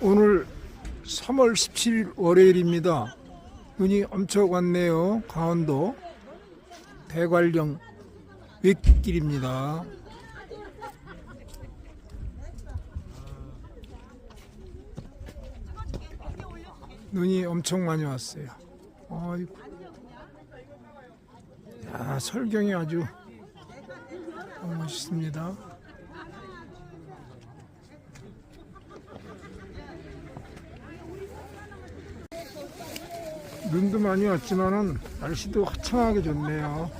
오늘 3월 17일 월요일입니다. 눈이 엄청 왔네요. 강원도 대관령 윗길입니다. 눈이 엄청 많이 왔어요. 아이고. 야, 설경이 아주 멋있습니다. 눈도 많이 왔지만은 날씨도 화창하게 좋네요.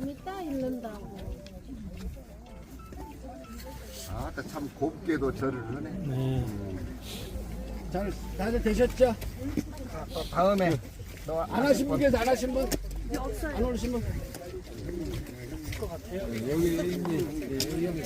좀 이따 읽는다고. 아, 참 곱게도 절을 하네. 네. 잘, 다들 되셨죠? 다음에 안 하신 분 계세요? 안 하신 분? 안 오신 분? 여기 있니? 여기